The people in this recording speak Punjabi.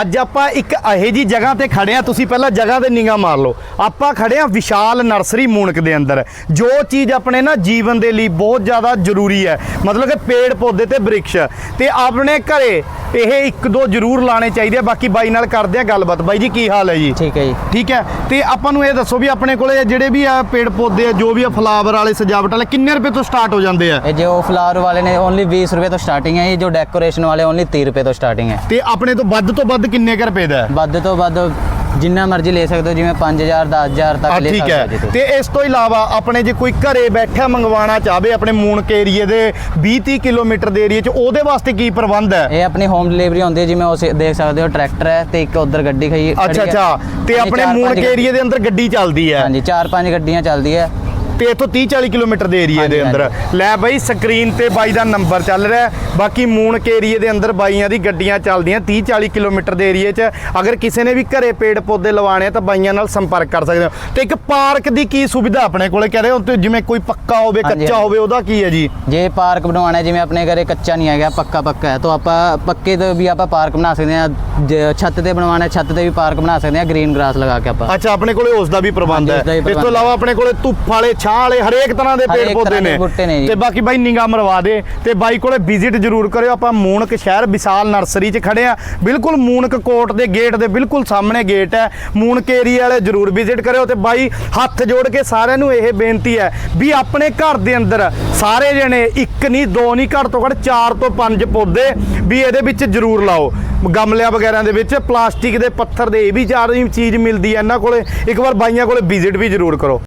ਅੱਜ ਆਪਾਂ ਇੱਕ ਇਹੋ ਜੀ ਜਗ੍ਹਾ ਤੇ ਖੜੇ ਆ, ਤੁਸੀਂ ਪਹਿਲਾਂ ਜਗ੍ਹਾ ਤੇ ਨਿਗਾਹ ਮਾਰ ਲਓ। ਆਪਾਂ ਖੜੇ ਆ ਵਿਸ਼ਾਲ ਨਰਸਰੀ ਮੂਨਕ ਦੇ ਅੰਦਰ। ਜੋ ਚੀਜ਼ ਆਪਣੇ ਨਾ ਜੀਵਨ ਦੇ ਲਈ ਬਹੁਤ ਜ਼ਿਆਦਾ ਜ਼ਰੂਰੀ ਹੈ। ਮਤਲਬ ਕਿ ਪੇੜ ਪੌਦੇ ਤੇ ਬ੍ਰਿਕਸ਼। ਤੇ ਆਪਣੇ ਘਰੇ ਇਹ ਇੱਕ ਦੋ ਜ਼ਰੂਰ ਲਾਣੇ ਚਾਹੀਦੇ ਆ ਬਾਕੀ ਬਾਈ ਨਾਲ ਕਰਦੇ ਆ ਗੱਲਬਾਤ। ਬਾਈ ਜੀ ਕੀ ਹਾਲ ਹੈ ਜੀ? ਠੀਕ ਹੈ ਜੀ। ਠੀਕ ਹੈ? ਤੇ ਆਪਾਂ ਨੂੰ ਇਹ ਦੱਸੋ ਵੀ ਆਪਣੇ ਕੋਲੇ ਜਿਹੜੇ ਵੀ ਆ ਪੇੜ ਪੌਦੇ ਆ ਜੋ ਵੀ ਆ ਫਲਾਵਰ ਵਾਲੇ ਸਜਾਵਟ ਵਾਲੇ ਕਿੰਨੇ ਰੁਪਏ ਤੋਂ ਸਟਾਰਟ ਹੋ ਜਾਂਦੇ ਆ? ਇਹ ਜੋ ਫਲਾਵਰ ਵਾਲੇ ਨੇ ਓਨਲੀ 20 ਰੁਪਏ ਤੋਂ ਸਟਾਰਟਿੰਗ ਹੈ ਇਹ ਜੋ ਡੈਕੋਰੇਸ਼ਨ ਵਾਲੇ ਓਨਲੀ 30 ਰੁਪਏ ਤੋਂ ਸਟਾਰਟਿੰਗ ਹੈ। ਤੇ ਆਪਣੇ ਤੋਂ ਵੱਧ ਤੋਂ ਵੱਧ ਕਿੰਨੇ ਕੁ ਰੁਪਏ ਦਾ ਹੈ? ਵੱਧ ਤੋਂ ਵੱਧ ਜਿੰਨਾ ਮਰਜ਼ੀ ਲੈ ਸਕਦੇ ਹੋ ਜਿਵੇਂ 5000 10000 ਆ ਤੱਕ ਲੈ ਠੀਕ ਸਕਦੇ ਹੋ ਹੈ ਤੇ ਇਸ ਤੋਂ ਇਲਾਵਾ ਆਪਣੇ ਜੇ ਕੋਈ ਘਰੇ ਬੈਠਾ ਮੰਗਵਾਉਣਾ ਚਾਹਵੇ ਆਪਣੇ ਮੂਨਕ ਏਰੀਏ ਦੇ 20-30 ਕਿਲੋਮੀਟਰ ਦੇ ਏਰੀਏ 'ਚ ਉਹਦੇ ਵਾਸਤੇ ਕੀ ਪ੍ਰਬੰਧ ਹੈ? ਇਹ ਆਪਣੀ ਹੋਮ ਡਿਲੀਵਰੀ ਹੁੰਦੀ ਹੈ ਜਿਵੇਂ ਉਹ ਦੇਖ ਸਕਦੇ ਹੋ ਟਰੈਕਟਰ ਹੈ ਤੇ ਇੱਕ ਉਧਰ ਗੱਡੀ ਖਈ ਅੱਛਾ ਅੱਛਾ। ਤੇ ਆਪਣੇ ਮੂਨਕ ਏਰੀਏ ਦੇ ਅੰਦਰ ਗੱਡੀ ਚੱਲਦੀ ਹੈ। ਹਾਂਜੀ ਚਾਰ ਪੰਜ ਗੱਡੀਆਂ ਚੱਲਦੀ ਹੈ। ਤੇ ਇਥੋਂ 30-40 ਕਿਲੋਮੀਟਰ ਦੇ ਏਰੀਏ ਦੇ ਅੰਦਰ। ਲੈ ਬਾਈ ਸਕਰੀਨ ਤੇ ਬਾਈ ਦਾ ਨੰਬਰ ਚੱਲ ਰਿਹਾ। ਬਾਕੀ ਮੂਨਕ ਏਰੀਏ ਦੇ ਅੰਦਰ ਬਾਈਆਂ ਦੀ ਗੱਡੀਆਂ ਚੱਲਦੀਆਂ 30-40 ਕਿਲੋਮੀਟਰ ਦੇ ਏਰੀਏ 'ਚ। ਅਗਰ ਕਿਸੇ ਨੇ ਵੀ ਘਰੇ ਪੇੜ ਪੌਦੇ ਲਵਾਣੇ ਆ ਤਾਂ ਬਾਈਆਂ ਨਾਲ ਸੰਪਰਕ ਕਰ ਸਕਦੇ ਹੋ। ਤੇ ਇੱਕ ਪਾਰਕ ਦੀ ਕੀ ਸੁਵਿਧਾ ਆਪਣੇ ਕੋਲੇ? ਕਹਿੰਦੇ ਹੋ ਜਿਵੇਂ ਕੋਈ ਪੱਕਾ ਹੋਵੇ ਕੱਚਾ। ਹੋਵੇ ਉਹਦਾ ਕੀ ਹੈ ਜੀ? ਜੇ ਪਾਰਕ ਬਣਵਾਉਣਾ ਹੈ ਜਿਵੇਂ ਆਪਣੇ ਘਰੇ ਕੱਚਾ ਨਹੀਂ ਹੈਗਾ ਪੱਕਾ ਪੱਕਾ ਹੈ ਤਾਂ ਆਪਾਂ ਪੱਕੇ ਤੇ ਵੀ ਆਪਾਂ ਪਾਰਕ ਬਣਾ ਸਕਦੇ ਹਾਂ। ਜੇ ਛੱਤ ਤੇ ਬਣਵਾਉਣਾ ਹੈ ਛੱਤ ਤੇ ਵੀ ਪਾਰਕ ਬਣਾ ਸਕਦੇ ਹਾਂ ਗ੍ਰੀਨ ਗ੍ਰਾਸ ਲਗਾ ਕੇ ਆਪਾਂ। ਅੱਛਾ ਆਪਣੇ ਕੋਲੇ ਉਸ ਦਾ ਵੀ ਪ੍ਰਬੰਧ ਹੈ। ਇਸ ਤੋਂ ਇਲਾਵਾ ਆਪਣੇ ਕੋਲੇ ਧੁੱਪ ਵਾਲੇ ਛਾਂ ਵਾਲੇ ਹਰੇਕ ਤਰ੍ਹਾਂ ਦੇ ਪੇੜ ਪੌਦੇ ਨੇ। ਤੇ ਬਾਕੀ ਬਾਈ ਨਿਗਾਹ ਮਰਵਾ ਦੇ ਤੇ ਬਾਈ ਕੋਲੇ ਵਿਜ਼ਿਟ ਜ਼ਰੂਰ ਕਰਿਓ। ਆਪਾਂ ਮੂਨਕ ਸ਼ਹਿਰ ਵਿਸ਼ਾਲ ਨਰਸਰੀ 'ਚ ਖੜੇ ਆ ਬਿਲਕੁਲ ਮੂਨਕ ਕੋਟ ਦੇ ਗੇਟ ਦੇ ਬਿਲਕੁਲ ਸਾਹਮਣੇ ਗੇਟ ਹੈ। ਮੂਨਕ ਏਰੀਆ ਵਾਲੇ ਜ਼ਰੂਰ ਵਿਜ਼ਿਟ ਕਰਿਓ ਤੇ ਬਾਈ ਹੱਥ ਜੋੜ ਕੇ ਸਾਰਿਆਂ ਨੂੰ ਇਹ ਬੇਨਤੀ ਹੈ ਵੀ ਆਪਣੇ ਘਰ ਦੇ ਅੰਦਰ ਸਾਰੇ ਜਣੇ ਇੱਕ ਨਹੀਂ ਦੋ ਨਹੀਂ ਘੱਟ ਤੋਂ ਘੱਟ ਚਾਰ ਤੋਂ ਪੰਜ ਪੌਦੇ ਵੀ ਇਹਦੇ ਵਿੱਚ ਜ਼ਰੂਰ ਲਾਓ। ਗਮਲਿਆਂ ਵਗੈਰਾ ਦੇ ਵਿੱਚ ਪਲਾਸਟਿਕ ਦੇ ਪੱਥਰ ਦੇ ਇਹ ਵੀ ਚਾਰ ਚੀਜ਼ ਮਿਲਦੀ ਹੈ। ਇਹਨਾਂ ਕੋਲੇ ਇੱਕ ਵਾਰ ਬਾਈਆਂ ਕੋਲੇ ਵਿਜ਼ਿਟ ਵੀ ਜ਼ਰੂਰ ਕਰੋ।